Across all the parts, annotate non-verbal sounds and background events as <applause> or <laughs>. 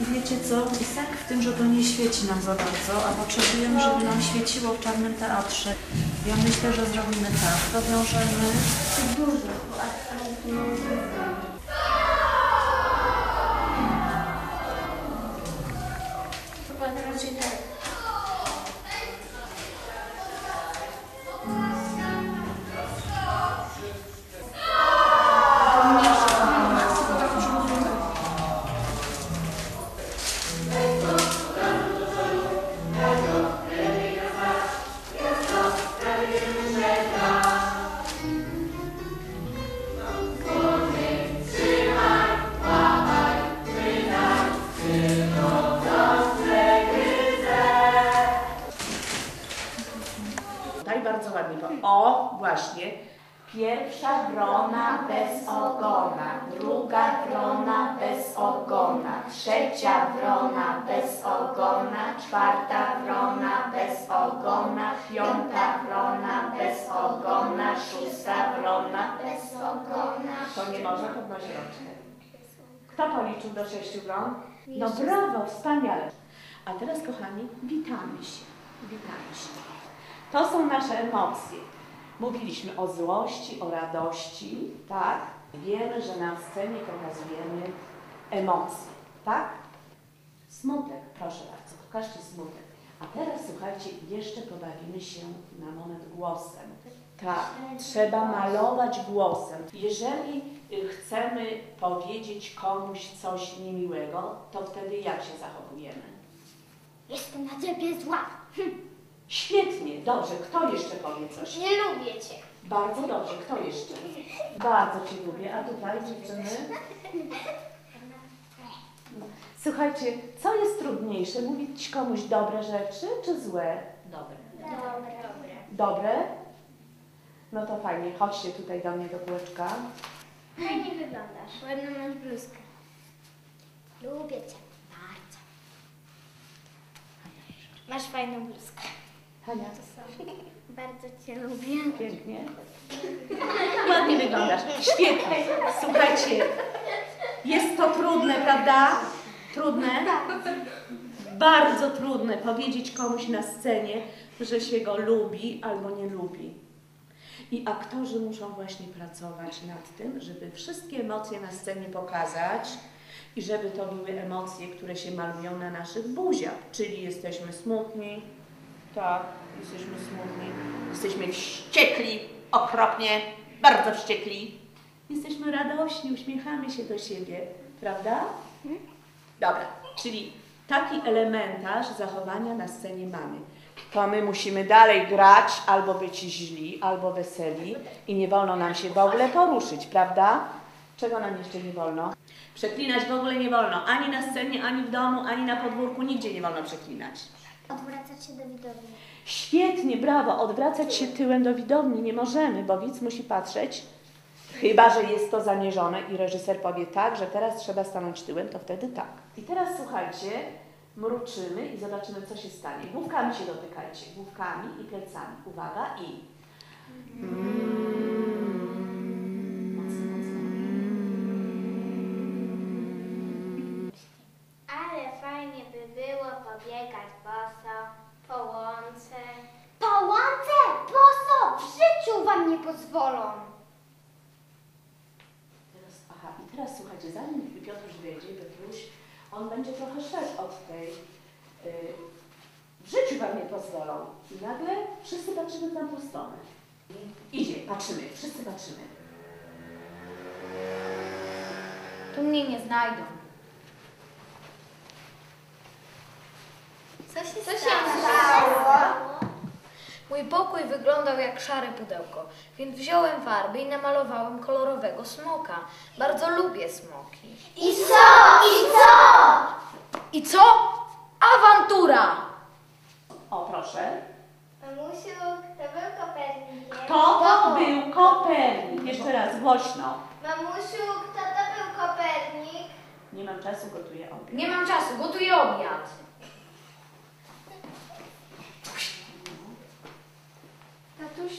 Wiecie co? I sęk w tym, że to nie świeci nam za bardzo, a potrzebujemy, żeby nam świeciło w czarnym teatrze. Ja myślę, że zrobimy tak. Dowiążemy Chyba Pierwsza wrona bez ogona, druga wrona bez ogona, trzecia wrona bez ogona, czwarta wrona bez ogona, piąta wrona bez ogona, szósta wrona Bez ogona. To nie może podnosić rączkę. Kto policzył do sześciu wron? No brawo, wspaniale. A teraz, kochani, witamy się. Witamy się. To są nasze emocje. Mówiliśmy o złości, o radości, tak? Wiemy, że na scenie pokazujemy emocje, tak? Smutek, proszę bardzo, pokażcie smutek. A teraz, słuchajcie, jeszcze pobawimy się na moment głosem. Tak, trzeba malować głosem. Jeżeli y, chcemy powiedzieć komuś coś niemiłego, to wtedy jak się zachowujemy? Jestem na ciebie zła. Świetnie, dobrze. Kto jeszcze powie coś? Nie lubię cię. Bardzo dobrze. Kto jeszcze? Bardzo Cię lubię. A tutaj dziewczyny? Słuchajcie, co jest trudniejsze? Mówić komuś dobre rzeczy czy złe? dobre. Dobre. Dobre. Dobre? No to fajnie. Chodźcie tutaj do mnie do kółeczka. Fajnie wyglądasz. Ładną masz bluzkę. Lubię cię. Bardzo. Masz fajną bluzkę. Hania, <laughs> Bardzo cię lubię. pięknie. <laughs> Ładnie wyglądasz. Świetnie. Słuchajcie, jest to trudne, prawda? Trudne? Bardzo trudne powiedzieć komuś na scenie, że się go lubi albo nie lubi. I aktorzy muszą właśnie pracować nad tym, żeby wszystkie emocje na scenie pokazać i żeby to były emocje, które się malują na naszych buziach. Czyli jesteśmy smutni, tak, jesteśmy smutni, jesteśmy wściekli, okropnie, bardzo wściekli. Jesteśmy radośni, uśmiechamy się do siebie, prawda? Dobra, czyli taki elementarz zachowania na scenie mamy. To my musimy dalej grać, albo być źli, albo weseli i nie wolno nam się w ogóle poruszyć, prawda? Czego nam jeszcze nie wolno? Przeklinać w ogóle nie wolno, ani na scenie, ani w domu, ani na podwórku, nigdzie nie wolno przeklinać. Odwracać się do widowni. Świetnie, brawo, odwracać się tyłem do widowni nie możemy, bo widz musi patrzeć, chyba że jest to zamierzone i reżyser powie tak, że teraz trzeba stanąć tyłem, to wtedy tak. I teraz słuchajcie, mruczymy i zobaczymy, co się stanie. Główkami się dotykajcie, główkami i plecami. Uwaga i... Mocno, teraz słuchajcie, zanim Piotruś wyjdzie, Piotruś, on będzie trochę szedł od tej. y, w życiu wam nie pozwolą. I nagle wszyscy patrzymy w tamtą stronę. I Idzie, patrzymy, wszyscy patrzymy. Tu mnie nie znajdą. Co się Co się stało? Mój pokój wyglądał jak szare pudełko, więc wziąłem farby i namalowałem kolorowego smoka. Bardzo lubię smoki. I co? I co? I co? Awantura! O, proszę. Mamusiu, kto był Kopernikiem? Kto to był Kopernik? Jeszcze raz, głośno. Mamusiu, kto to był Kopernik? Nie mam czasu, gotuję obiad. Nie mam czasu, gotuję obiad.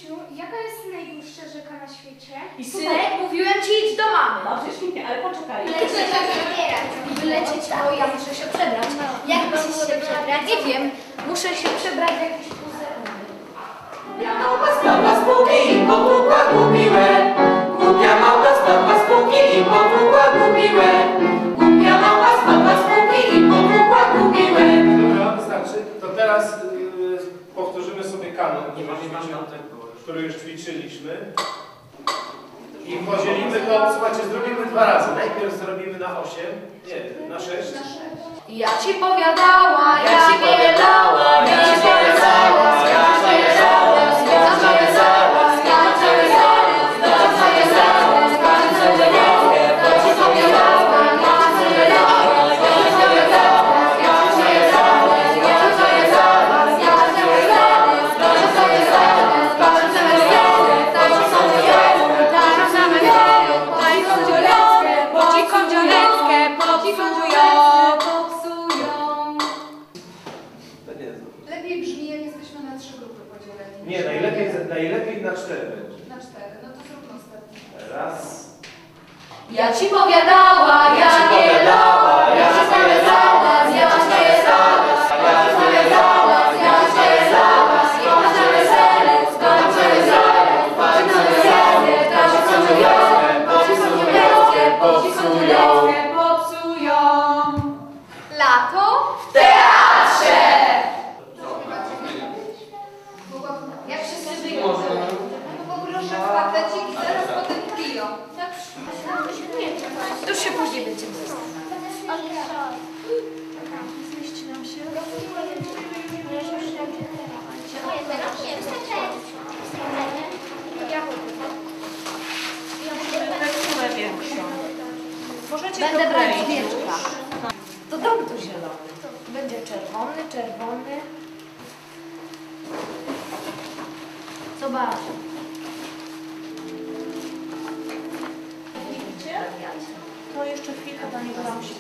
Tatusiu, jaka jest najdłuższa rzeka na świecie? I synek, mówiłem ci idź do mamy. Dobrze, świetnie, ale poczekaj. Wylecieć, bo ja muszę się przebrać. Jak musisz się przebrać? Nie wiem, muszę się przebrać jakiś puzełek. Głupia małpa spadła z półki I podzielimy to, słuchajcie, zrobimy dwa razy. Najpierw zrobimy na 8, nie, na 6. Ja ci powiadała, ja, Ja ci powiadała, ja ci powiadała, ja ci powiadała, To nie jest. Lepiej brzmi, jak jesteśmy na trzy grupy podzieleni. Nie, najlepiej, najlepiej na 4 będzie. Na cztery. No to zróbmy ostatni. Raz. Ja ci powiadała, Ja Możecie Będę to brać wieczka. To dam tu zielony. Będzie czerwony, czerwony. Zobacz. Widzicie? To jeszcze chwilkę do niego dam się.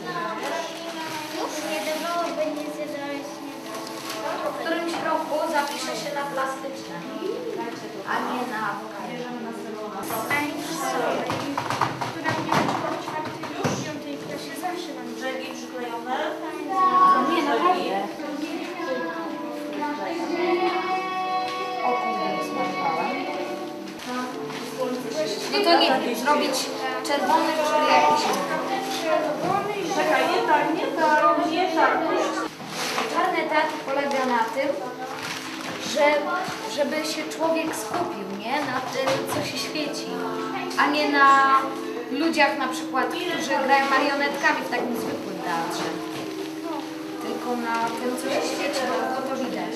Już nie dawałoby nie zjadałeś śniadania. Po którymś roku zapiszę się na plastyczne, a nie na Bierzemy na. Która mnie w czwartej lub piątej klasie zawsze nam Brzegi przyklejone. No nie, naprawdę. O kurde, wysmarowałam. No to nie, zrobić czerwony, czyli jakiś Czekaj, nie tak, nie tak, nie tak. Czarny teatr polega na tym, że, żeby się człowiek skupił, nie? Na tym, co się świeci, a nie na ludziach na przykład, którzy grają marionetkami w takim zwykłym teatrze. Tylko na tym, co się świeci, bo to widać.